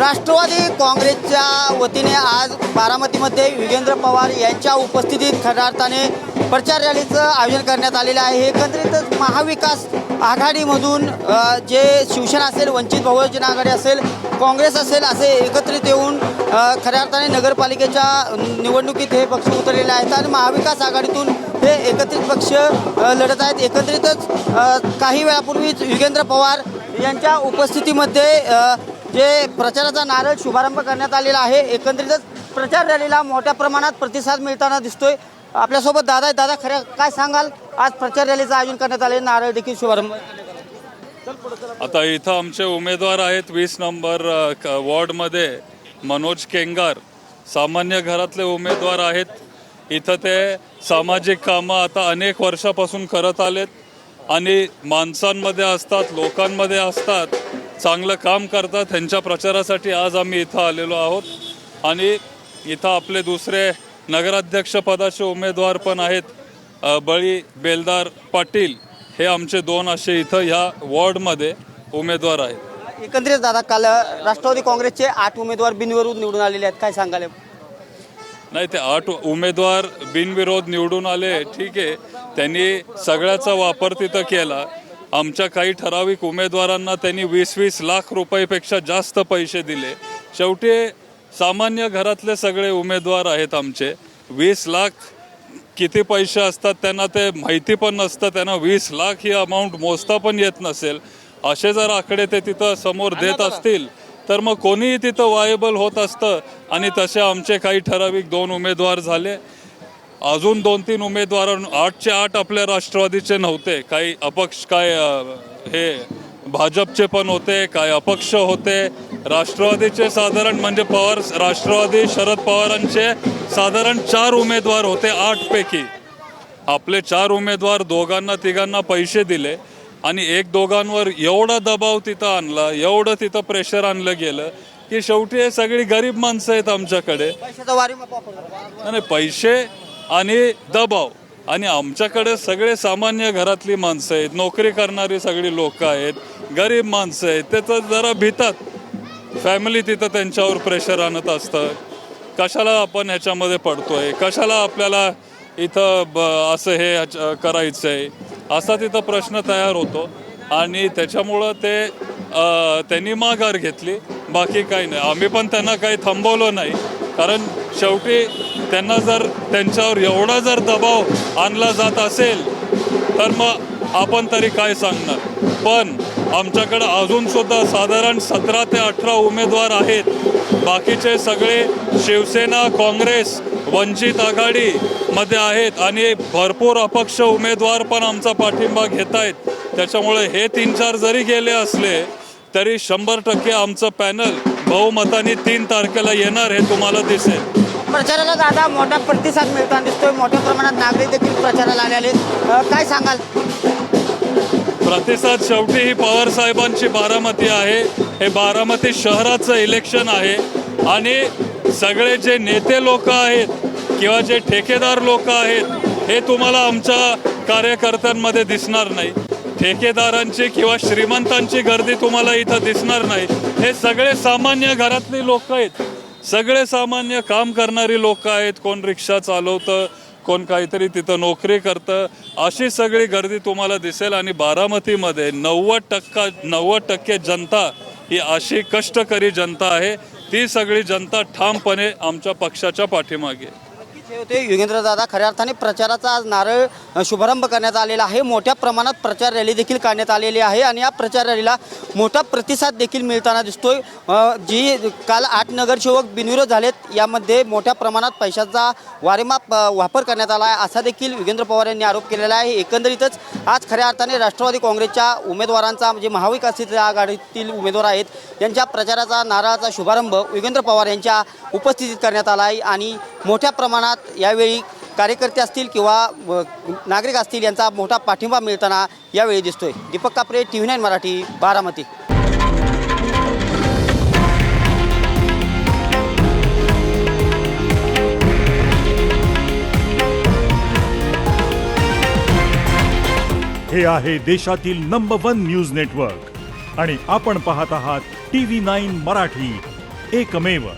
राष्ट्रवादी काँग्रेसच्या वतीने आज बारामतीमध्ये युगेंद्र पवार यांच्या उपस्थितीत खऱ्या अर्थाने प्रचार रॅलीचं आयोजन करण्यात आलेलं आहे. एकत्रितच महाविकास आघाडीमधून जे शिवसेना असेल वंचित बहुजन आघाडी असेल काँग्रेस असेल असे एकत्रित येऊन खऱ्या अर्थाने नगरपालिकेच्या निवडणुकीत हे पक्ष उतरलेले आहेत आणि महाविकास आघाडीतून हे एकत्रित पक्ष लढत आहेत. एकत्रितच काही वेळापूर्वीच युगेंद्र पवार यांच्या उपस्थितीमध्ये जे प्रचाराचा नारळ शुभारंभ करण्यात आलेला आहे एकंदरीतच प्रचार रॅलीला मोठ्या प्रमाणात प्रतिसाद मिळताना दिसतोय. आपल्यासोबत दादा आहे दादा खऱ्या काय सांगाल? आज प्रचार रॅलीचं आयोजन करण्यात आले नारळ देखील शुभारंभ आता इथं आमचे उमेदवार आहेत. वीस नंबर क- वॉर्डमध्ये मनोज केंगार सामान्य घरातले उमेदवार आहेत. इथं ते सामाजिक कामं आता अनेक वर्षापासून करत आलेत. आणि माणसांमध्ये असतात लोकांमध्ये असतात. चांगलं काम करतात. त्यांच्या प्रचारासाठी आज आम्ही इथं आलेलो आहोत. आणि इथं आपले दुसरे नगराध्यक्षपदाचे उमेदवार पण आहेत बळी बेलदार पाटील. हे आमचे दोन असे इथं ह्या वॉर्डमध्ये उमेदवार आहेत. एकंदरीत दादा काल राष्ट्रवादी काँग्रेसचे आठ उमेदवार बिनविरोध निवडून आलेले आहेत. काय सांगाल? नाही ते आठ उमेदवार बिनविरोध निवडून आले. ठीक आहे. त्यांनी सगळ्याचा वापर तिथं केला. आमच्या काही ठराविक उमेदवारांना त्यांनी वीस वीस लाख रुपयापेक्षा जास्त पैसे दिले. शेवटी सामान्य घरातले सगळे उमेदवार आहेत आमचे. वीस लाख किती पैसे असतात त्यांना ते माहिती पण नसतं. त्यांना वीस लाख ही अमाऊंट मोजता पण येत नसेल. असे जर आकडे ते तिथं समोर देत असतील तर मग कोणीही तिथं वायबल होत असतं. आणि तसे आमचे काही ठराविक दोन उमेदवार झाले. अजून दोन तीन उमेदवार आठचे आठ आपल्या राष्ट्रवादीचे नव्हते. काही अपक्ष काय हे भाजपचे पण होते काय अपक्ष होते. राष्ट्रवादीचे साधारण म्हणजे पवार राष्ट्रवादी शरद पवारांचे साधारण चार उमेदवार होते आठ पैकी आपले चार उमेदवार दोघांना तिघांना पैसे दिले आणि एक दोघांवर एवढा दबाव तिथं आणला एवढं तिथं प्रेशर आणलं गेलं की शेवटी हे सगळी गरीब माणसं आहेत आमच्याकडे. नाही, पैसे आणि दबाव. आणि आमच्याकडे सगळे सामान्य घरातली माणसं आहेत नोकरी करणारी सगळी लोक आहेत गरीब माणसं आहेत ते तर जरा भीतात. फॅमिली तिथं त्यांच्यावर प्रेशर आणत असतं. कशाला आपण ह्याच्यामध्ये पडतोय? कशाला आपल्याला इथं ब असं हे करायचं आहे असा तिथं प्रश्न तयार होतो. आणि त्याच्यामुळं ते त्यांनी माघार घेतली. बाकी काही नाही. आम्ही पण त्यांना काही थांबवलं नाही. कारण शेवटी त्यांना जर त्यांच्यावर एवढा जर दबाव आणला जात असेल तर मग आपण तरी काय सांगणार? पण आमच्याकडं अजून सुद्धा साधारण सतरा ते अठरा उमेदवार आहेत. बाकीचे सगळे शिवसेना काँग्रेस वंचित आघाडी मध्ये आहेत आणि भरपूर अपक्ष उमेदवार पण आमचा पाठिंबा घेत आहेत त्याच्यामुळे हे तीन चार जरी गेले असले तरी शंभर टक्के आमचं पॅनल बहुमताने तीन तारखेला येणार हे तुम्हाला दिसेल. प्रचाराला दादा मोठा प्रतिसाद मिळताना दिसतोय. मोठ्या प्रमाणात नागरिक देखील प्रचाराला आले आहेत. अ, काय सांगाल? प्रतिसाद शेवटी ही पवार साहेबांची बारामती आहे. हे बारामती शहराचं इलेक्शन आहे. आणि सगळे जे नेते लोक आहेत किंवा जे ठेकेदार लोक आहेत हे तुम्हाला आमच्या कार्यकर्त्यांमध्ये दिसणार नाही. ठेकेदारांची किंवा श्रीमंतांची गर्दी तुम्हाला इथं दिसणार नाही. हे सगळे सामान्य घरातली लोक आहेत. सगळे सामान्य काम करणारी लोक आहेत. कोण रिक्षा चालवतं कोण काहीतरी तिथं नोकरी करतं. अशी सगळी गर्दी तुम्हाला दिसेल आणि बारामतीमध्ये नव्वद टक्का नव्वद टक्के जनता ही अशी कष्टकरी जनता आहे. ती सगळी जनता ठामपणे आमच्या पक्षाच्या पाठीमागे आहे. हे होते. योगेंद्र दादा खऱ्या अर्थाने प्रचाराचा आज नारळ शुभारंभ करण्यात आलेला आहे. मोठ्या प्रमाणात प्रचार रॅली देखील काढण्यात आलेली आहे आणि या प्रचार रॅलीला मोठा प्रतिसाद देखील मिळताना दिसतोय. जी काल आठ नगरसेवक बिनविरोध झालेत यामध्ये मोठ्या प्रमाणात पैशाचा वारेमाप वापर करण्यात आला आहे. असा देखील योगेंद्र पवार यांनी आरोप केलेला आहे. एकंदरीतच आज खऱ्या अर्थाने राष्ट्रवादी काँग्रेसच्या उमेदवारांचा म्हणजे महाविकास आघाडीतील उमेदवार आहेत. यांच्या प्रचाराचा नारळाचा शुभारंभ योगेंद्र पवार यांच्या उपस्थितीत करण्यात आला आहे आणि मोठ्या प्रमाणात यावेळी कार्यकर्ते असतील किंवा नागरिक असतील यांचा मोठा पाठिंबा मिळताना यावेळी दिसतोय. Deepak Kapre T V nine Marathi Baramati. हे आहे देशातील नंबर वन न्यूज नेटवर्क आणि आपण पाहत आहात टी व्ही नाईन मराठी. एकमेव